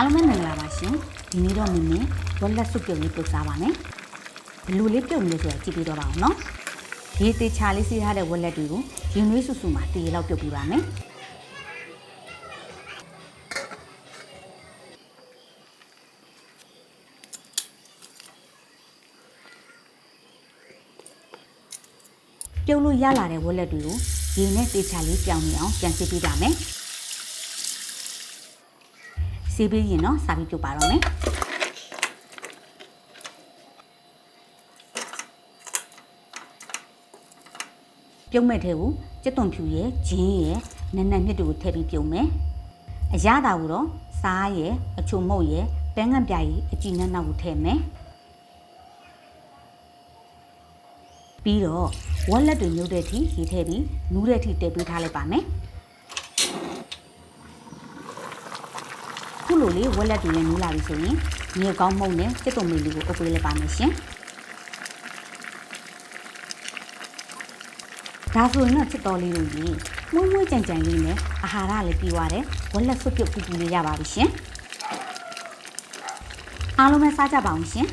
အားလုံးပဲမင်္ဂလာပါရှင်ဒီနေ့တော့မင်းမင်းဝက်လက်စုပ်ပြုတ်လေးပုတ်စားပါမယ်ဘယ်လူလေးပြုတ်နေလဲဆိုတာကြည့်ပြီးတော့ပါအောင်နော်ရေသေးချာလေးစီးထားတဲ့ဝက်လက်တွေကိုရင်နွေးဆူဆူမှာတရေလောက်ပြုတ်ပြပါမယ်ပြုတ်လို့ရလာတဲ့ဝက်လက်တွေကိုရေနဲ့တေချာလေးပြောင်းနေအောင်ပြန်စစ်ပြပါမယ် စီးပြီးရင်တော့စာပြီးပြုတ်ပါတော့မယ်ပြုတ်မဲ့ထဲကိုစက်သွန်ဖြူရဲ့ဂျင်းရဲ့နက်နက်မြစ်တွေကိုထည့်ပြီးပြုတ်မယ်အရသာကိုတော့စားရဲ့အချုံမုတ်ရဲ့ပန်းငံပြားရဲ့အကြည်နက်နောက်ကိုထည့်မယ်ပြီးတော့ဝက်လက်တွေညှုပ်တဲ့အထိရေထည့်ပြီးနူးတဲ့အထိတည်ပေးထားလိုက်ပါမယ်ခု လိုလေးဝက်လက်တွေလည်းနူးလာပြီဆိုရင်မြေကောင်းမုံနဲ့စက်သွန်မေလေးကိုအုပ်ပေးလိုက်ပါမယ်ရှင်ဒါဆိုရင်တော့ချစ်တော်လေးတို့ကြီးမွေးမွေးကြံကြံလေးနဲ့အာဟာရလည်းပြီးသွားတယ်ဝက်လက်ဆွတ်ပြုတ်ပူပူလေးရပါပြီရှင်အားလုံးပဲစားကြပါအောင်ရှင်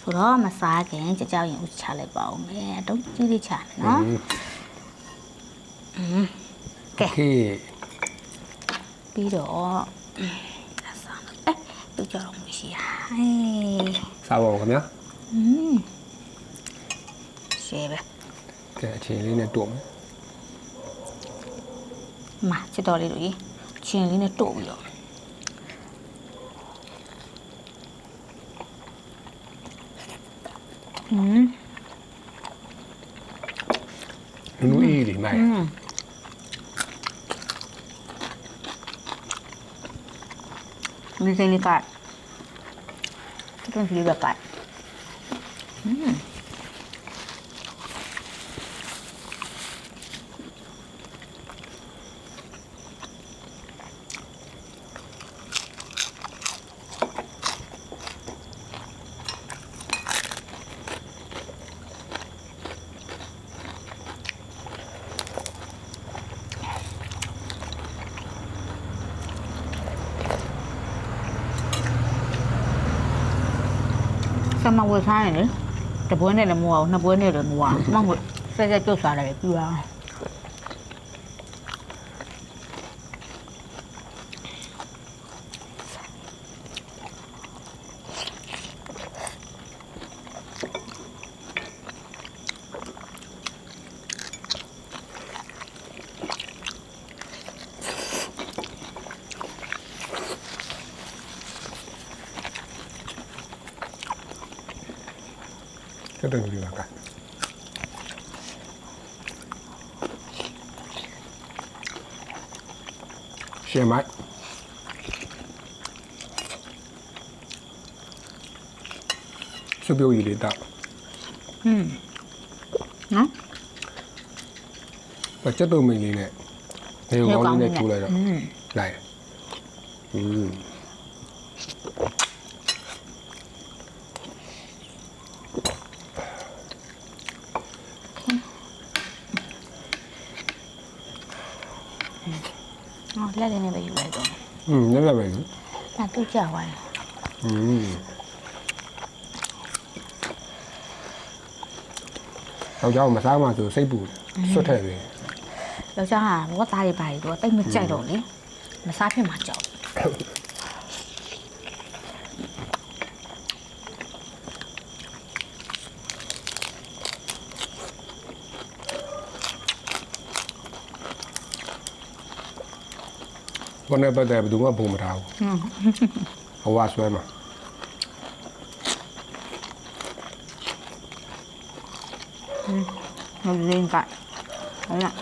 ဆိုတော့မစားခင်ကြကြောက်ရင်ဥချလိုက်ပါဦးမယ်တုံးကြီးလေးချမယ်နော်ကဲခေပြီးတော့အစားမယ်အဲသူ ကြောက်တော့မရှိရအေး စားပါဦးခင်ဗျာ อืมရှေးပဲ ကဲအချိန်လေးနဲ့တို့မယ် မချစ်တော်လေးတို့ကြီးချင်းလေးနဲ့တို့ပြီးတော့อืม နူးနူးအေးလေးမိုက် อืมဒီစိလေးက တွန်းပြီးတော့ကอืม ဆမဝစားရင်လေတပွဲနဲ့လည်းမဟုတ်အောင်နှစ်ပွဲနဲ့လည်းမဟုတ်အောင်မဟုတ်ဆက်ဆက်ပြုတ်စားတယ်ပြူတာ 这都有干。血脉。是不是有点大？嗯。နော်။ကျက်တုံမိန်လေးနဲ့နေကောင်းလေးနဲ့ထိုးလိုက်တော့။လိုက်။อืม လက်လေးနဲ့ပဲယူလိုက်တော့ อืมလည်းလည်းပဲ အဲသူ့ကြောက်သွားတယ် อืมတော့ကြောင်မစားမှဆိုစိတ်ပူဆွတ်ထည့်ပြီ ယောက်ျားကဘောသားတွေပါရီတော့တိတ်မကြိုက်တော့လေမစားဖြစ်မှာကြောက် ဘာနဲ့ပတ်သက်ဘယ်သူမှဘုံမထားဘူးอืมဟိုကဆွဲမှာဟိုရင်းကဟုတ်လား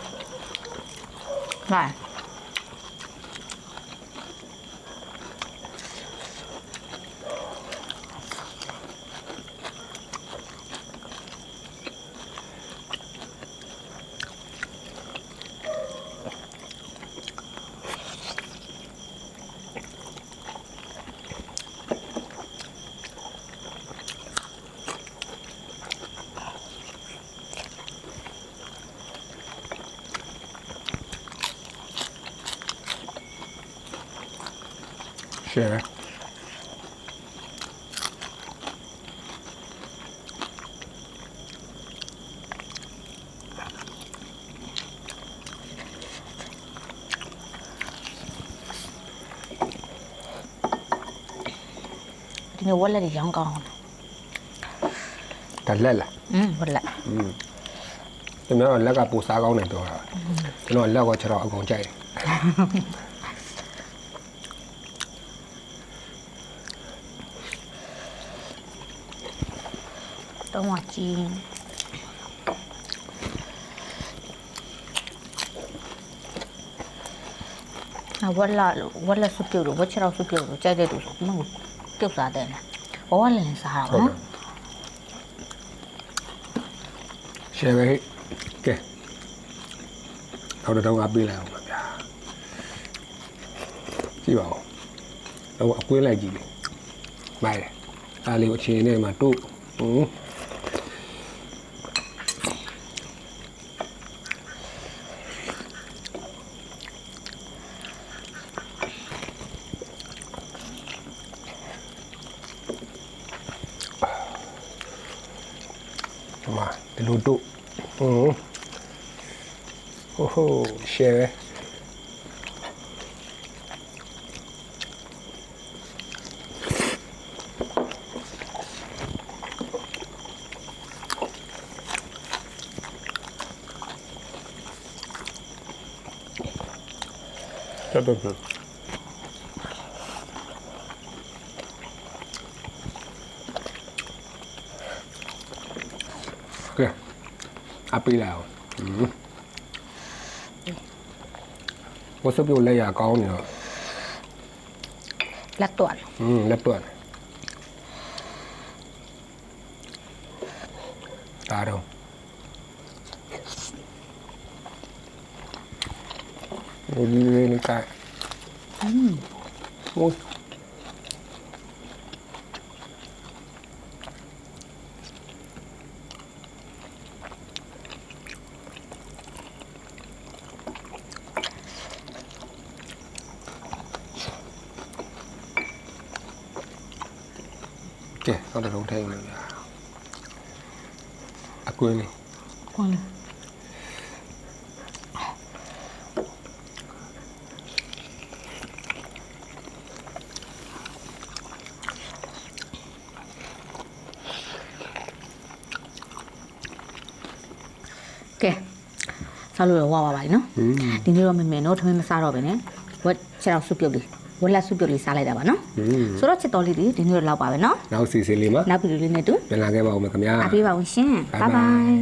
လာ ရှယ်ပဲ ဒီနေ့ဝက်လက်တွေရောင်းကောင်းတယ် ဒါလက်လား อืมဝက်လက် อืมကျွန်တော်လက်ကပူစားကောင်းတယ်ပြောတာကျွန်တော်လက်ကောခြေတော့အကုန်ကြိုက်တယ် တုံးဝကြီးအဝက်လာလို့ဝက်လက်စုပ်ပြုတ်လို့ဝက်ချောက်စုပ်ပြုတ်လို့ကြိုက်တဲ့သူဆိုမဟုတ်ပြုတ်စားတယ်လားဘဝလည်းလည်းစားတာဟုတ်နော်တယ်ရှယ်ပဲဟဲ့ကဲတော့တော့အပေးလိုက်အောင်ပါဗျာကြည့်ပါဦးတော့အကွေးလိုက်ကြည့်လေမိုက်တယ်အားလေးကိုအချိန်နဲ့မှတို့ဟွန်း ဒီမှာဒီလိုတို့ဟွန်းဟိုဟိုရှ ယ်ပဲတော်တော်တော်ကဲအပေးလိုက်အောင်ဟွန်းဝတ်စပြုတ်လက်ရကောင်းနေတော့လက်တော့တယ်ဟွန်းလ က်တွက်ဒါတော့ဒီလေးလေးကဲอืมဟိုကဲတော့တလုံးထိုင်လို့ရအကွင်းလေးဟုတ်လားကဲစားလို့ရဝပါပါနော်ဟင်းဒီနေ့တော့မမေနော်ထမင်းမစားတော့ပဲနဲ့ဝက်ခြေထောက်စုပ်ပြုတ်လေး ဝက်လက်စုပ်ပြုတ်လေးစားလိုက်တာပါနော်ဟင်းဆိုတော့ချစ်တော်လေးတွေဒီနေ့တော့လောက်ပါပဲနော်နောက်စီစီလေးမှာနောက်ဗီဒီယိုလေးနဲ့တူပြန်လာခဲ့ပါဦးမယ်ခင်ဗျာအားပေးပါဦးရှင် Bye ဘိုင်ဘို bye င်